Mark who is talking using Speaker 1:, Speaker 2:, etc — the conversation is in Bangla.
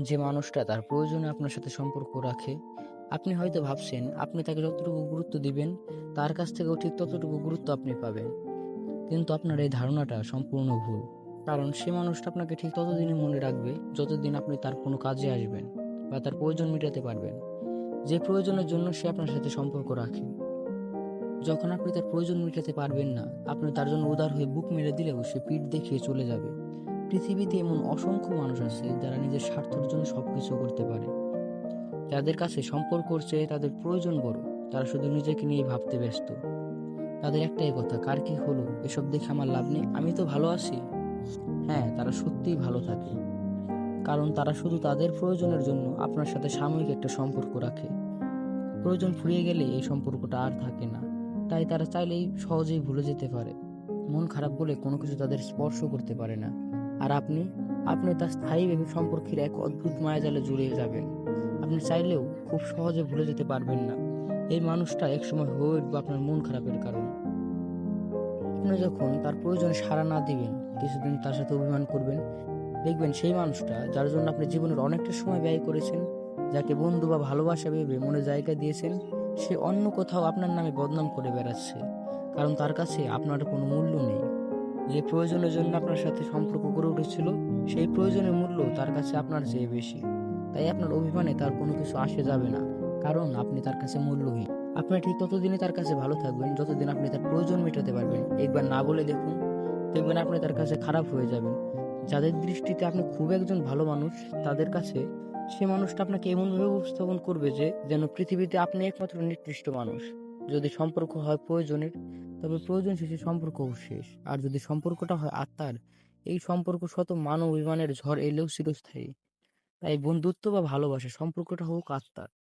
Speaker 1: যে মানুষটা তার প্রয়োজনে আপনার সাথে সম্পর্ক রাখে, আপনি হয়তো ভাবছেন, আপনি তাকে যতটুকু গুরুত্ব দিবেন, তার কাছ থেকেও ঠিক ততটুকু গুরুত্ব আপনি পাবেন। কিন্তু আপনার এই ধারণাটা সম্পূর্ণ ভুল। কারণ সে মানুষটা আপনাকে ঠিক ততদিনই মনে রাখবে, যতদিন আপনি তার কোনো কাজে আসবেন বা তার প্রয়োজন মেটাতে পারবেন। যে প্রয়োজনের জন্য সে আপনার সাথে সম্পর্ক রাখে। যখন আপনি তার প্রয়োজন মেটাতে পারবেন না, আপনি তার জন্য উদার হয়ে বুক মেরে দিলেও সে পিঠ দেখিয়ে চলে যাবে। পৃথিবীতে এমন অসংখ্য মানুষ আছে যারা নিজের স্বার্থের জন্য সবকিছু করতে পারে। যাদের কাছে সম্পর্ক চেয়ে তাদের প্রয়োজন বড়। তারা শুধু নিজেকে নিয়ে ভাবতে ব্যস্ত। তাদের একটাই কথা, কার কি হলো? এসব দেখে আমার লাভ নেই। আমি তো ভালো আছি। হ্যাঁ তারা সত্যিই ভালো থাকে। কারণ তারা শুধু তাদের প্রয়োজনের জন্য আপনার সাথে সাময়িক একটা সম্পর্ক রাখে। প্রয়োজন ফুরিয়ে গেলে এই সম্পর্কটা আর থাকে না। তাই তারা চাইলেই সহজেই ভুলে যেতে পারে। মন খারাপ বলে কোনো কিছু তাদের স্পর্শ করতে পারে না। আর আপনি আপনি তার স্থায়ীভাবে সম্পর্কের এক অদ্ভুত মায়াজালে জড়িয়ে যাবেন। আপনি চাইলেও খুব সহজে ভুলে যেতে পারবেন না। এই মানুষটা একসময় হয়ে উঠবে আপনার মন খারাপের কারণে। আপনি যখন তার প্রয়োজনে সাড়া না দিবেন, কিছুদিন তার সাথে অভিমান করবেন, দেখবেন সেই মানুষটা যার জন্য আপনি জীবনের অনেকটা সময় ব্যয় করেছেন, যাকে বন্ধু বা ভালোবাসা ভেবে মনে জায়গা দিয়েছেন, সে অন্য কোথাও আপনার নামে বদনাম করে বেড়াচ্ছে। কারণ তার কাছে আপনার কোনো মূল্য নেই। যে প্রয়োজনের জন্য আপনার সাথে সম্পর্ক গড়ে উঠেছিল, সেই প্রয়োজনের মূল্য তার কাছে আপনার চেয়ে বেশি। তাই আপনার অভিমানে তার কোনো কিছু আসে যাবে না, কারণ আপনি তার কাছে মূল্যহীন। আপনি ঠিক ততদিনই তার কাছে ভালো থাকবেন, যতদিন আপনি তার প্রয়োজন মেটাতে পারবেন। একবার না বলে দেখুন, দেখবেন আপনি তার কাছে খারাপ হয়ে যাবেন। যাদের দৃষ্টিতে আপনি খুব একজন ভালো মানুষ, তাদের কাছে সে মানুষটা আপনাকে এমনভাবে উপস্থাপন করবে যে, যেন পৃথিবীতে আপনি একমাত্র নির্দিষ্ট মানুষ। যদি সম্পর্ক হয় প্রয়োজনের তবে প্রয়োজন শেষে সম্পর্কও শেষ। আর যদি সম্পর্কটা হয় আত্মার এই সম্পর্ক শত মানব অভিমানের ঝড় এলেও চিরস্থায়ী। তাই বন্ধুত্ব বা ভালোবাসা সম্পর্কটা হোক আত্মার।